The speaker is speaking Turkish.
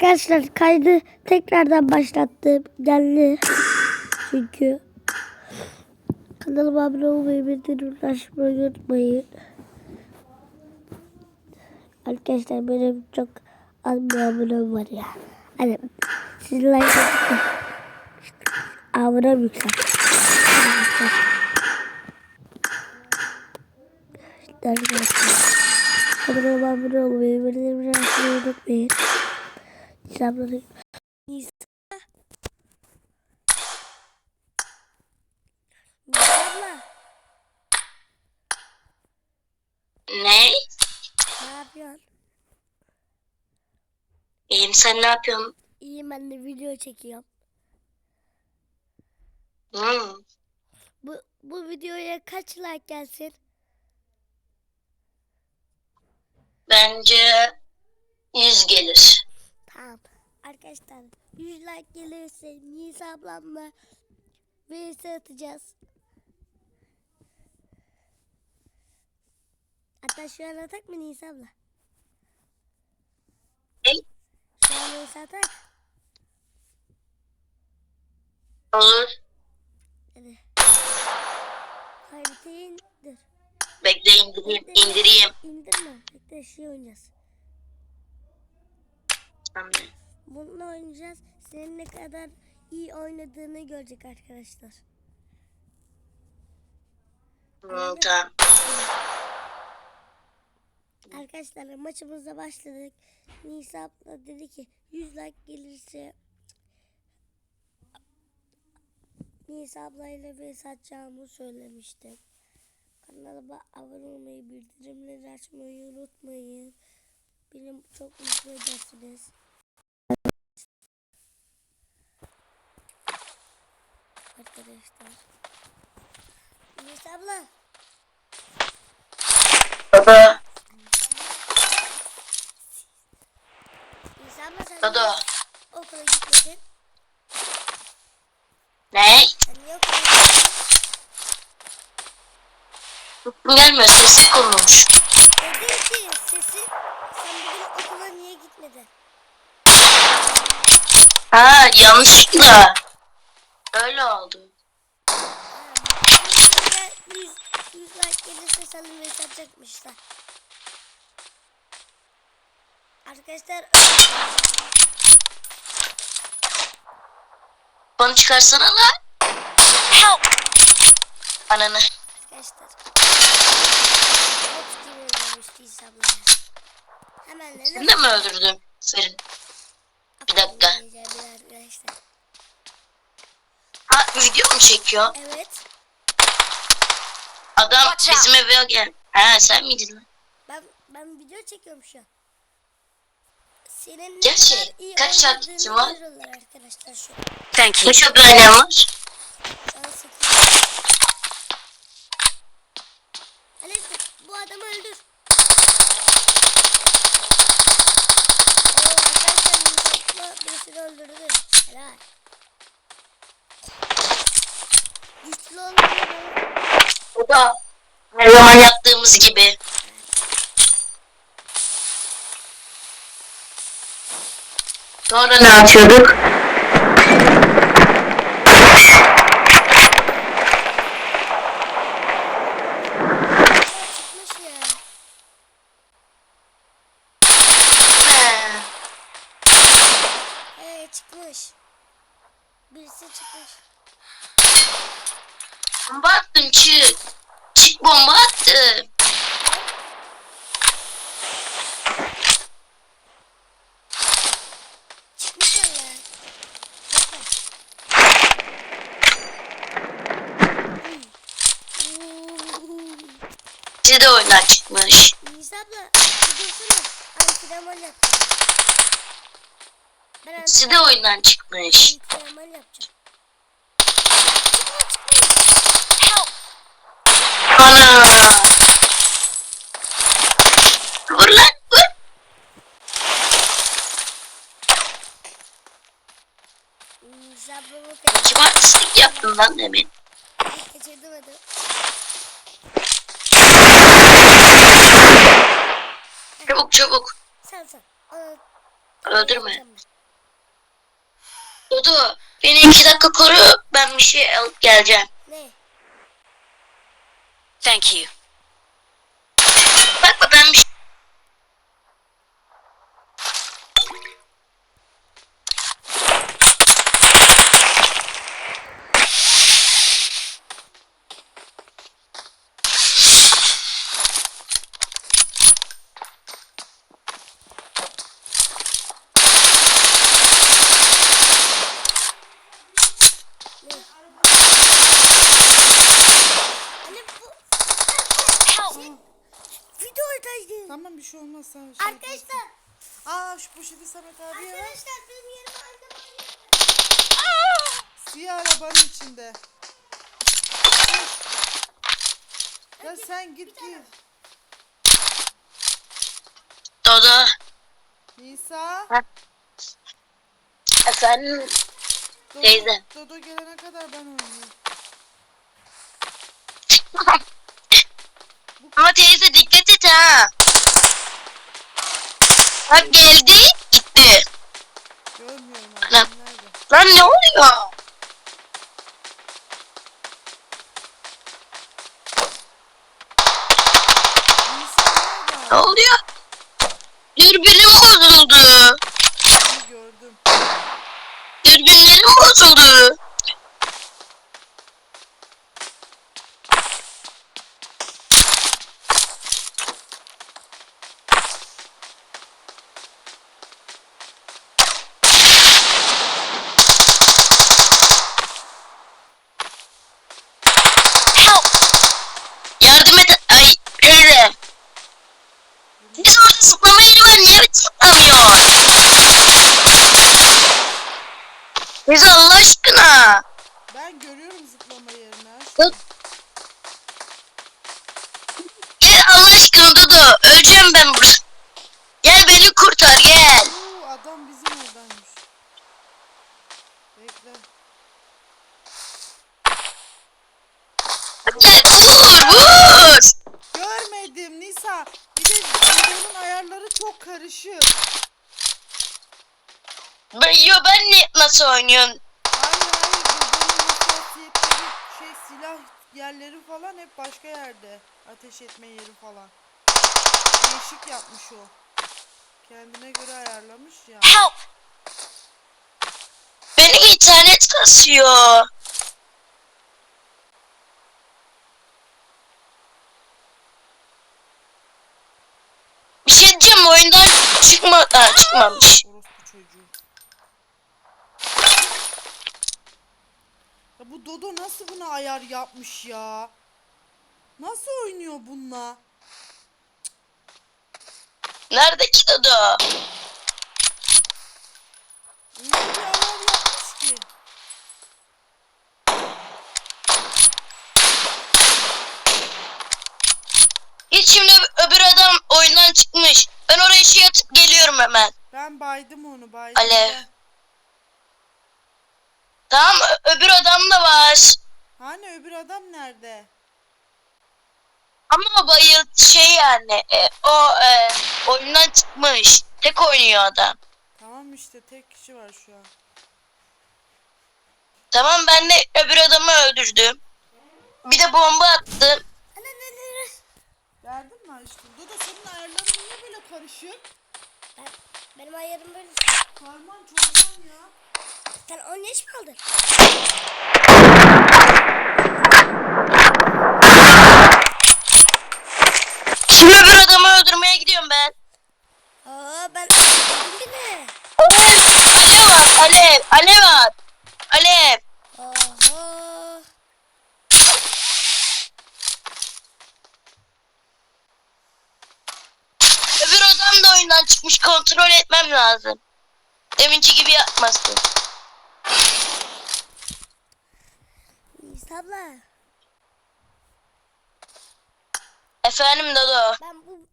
Arkadaşlar kaydı tekrardan başlattım. Geldi. Çünkü kanalıma abone olmayı, bildirimleri açmayı unutmayın. Arkadaşlar benim çok az bir abonem var ya. Hani siz like. Abonem yüksek. Arkadaşlar. Kanalıma abone olmayı, bildirimleri açmayı unutmayın. Selamünaleyküm. Nisa. Nisa abla. Ne? Ne yapıyorsun? İyiyim sen ne yapıyorsun? İyiyim ben de video çekiyorum. Hmm. Bu, bu videoya kaç like gelsin? Bence 100 gelir. Arkadaşlar 100 like gelirse Nisa ablamla vs atacağız. Hatta şu an atak mı Nisa abla? Şu an vs atak. Olur. Hadi. Haritayı indir. Bekle indireyim. indireyim. İndirme. Bekle şey oynayacağız. Tamam. Bununla oynayacağız. Senin ne kadar iyi oynadığını görecek arkadaşlar. Hmm, tamam. Arkadaşlar maçımıza başladık. Nisa abla dedi ki 100 like gelirse Nisa ablayla vs atacağımı söylemiştim. Kanalıma abone olmayı, bildirimleri açmayı unutmayın. Benim çok mutlu edersiniz. Arkadaşlar. Nisa abla. Baba. Nisa abla sen Dodo. okula gitmedin? Ne? Sen niye okula gitmedin? Sesin gelmiyor. Sesi konuş. Dedim ki sesi sen bugün okula niye gitmedin? Ha yanlışlıkla. Öyle oldu. Ha, 100, 100 like gelirse mesaj atacakmışlar. Arkadaşlar Bana çıkarsana lan. Help. Ananı. arkadaşlar. Bot gibi oynamıştı İsa. Hemen de mi öldürdün? Serin. Bir dakika. Ha video mu çekiyor? Evet. Adam bizim eve gel. Ha sen miydin lan? Ben ben video çekiyorum şu an. Senin ne Gerçi, kadar iyi kaç oynadığını takipçi var? görüyorlar arkadaşlar şu an. Thank you. Kaç abone var? Şu an sekiz. Alev bu adamı öldür. Oo arkadaşlar Musab'la birisini öldürdü. Helal. Güçlü olmalı. Bu da her zaman yaptığımız gibi. Sonra ne yapıyorduk? Çıkmış. Birisi çıkmış. Bomba attım çık. Bomba. Bakın. Sizi de oyundan çıkmış. Nisa abla dursana. Antrenman yapacağım. Ben Sizi de oyundan çıkmış. antrenman yapacağım. Çıkma çıkma. Ana. Vur lan vur. Nisa abla bu Kim artistlik yaptın lan demin. kaçırdım hadi. Çabuk çabuk. Sen sen. Öldürme. Dudu beni iki dakika koru ben bir şey alıp geleceğim. Ne? Thank you. Bak bak ben bir şey... Anne bu... Help! Videodaydı. Bir şey şey Arkadaşlar. Aa şu poşeti Samet abiye ver. Arkadaşlar benim yerime annem Siyah arabanın içinde. Ya sen git git. Dodo. Nisa. Efendim Dodo, Teyze. Dodo gelene kadar ben oynayayım. Ama teyze dikkat et ha. Bak geldi gitti. Görmüyorum Lan. abi. Lan ne oluyor? Ne oluyor? Dürbünüm bozuldu. Gördüm. Dürbünlerim bozuldu. Help! Yardım et. Ay teyze. Biz orada zıplama yeri var. Niye zıplamıyor? Teyze Allah aşkına. Ben görüyorum zıplama yerini. Dur. Gel Allah aşkına Dudu. Öleceğim ben burada. Gel beni kurtar gel. Oo, adam bizim oradaymış. Bekle. Gel vur vur. Görmedim Nisa. Bir de Dodo'nun ayarları çok karışık. Ben, yo ben ne, nasıl oynuyorum? Hayır hayır Dodo'nun hassasiyetleri şey silah yerleri falan hep başka yerde. Ateş etme yeri falan. Değişik yapmış o. Kendine göre ayarlamış ya. Help! Benim internet kasıyor. Bir şey diyeceğim oyundan çıkma Aa, çıkmamış. Orospu çocuğu. Ya bu Dodo nasıl buna ayar yapmış ya? Nasıl oynuyor bununla? Nerede ki Dodo? Öyle bir ayar yapmış ki. Şimdi öbür adam oyundan çıkmış. Ben oraya şey atıp geliyorum hemen. Ben baydım onu baydım. Alev. ben. Tamam öbür adam da var. Hani öbür adam nerede? Ama o bayıl şey yani e, o e, oyundan çıkmış. Tek oynuyor adam. Tamam işte tek kişi var şu an. Tamam ben de öbür adamı öldürdüm. Bir de bomba attım. Anne ne ne ne? Verdin mi aşkım? Dodo senin ayarların niye böyle karışık? Ben, benim ayarım böyle. Karman çorman ya. Sen onu hiç mi aldın? Şimdi öbür adamı öldürmeye gidiyorum ben. Aa ben aldım bile. Alev var, alev, alev var. Alev. Oho. Öbür oyundan çıkmış. Kontrol etmem lazım. Deminki gibi yapmasın. Nisa abla. Efendim Dodo. Ben bu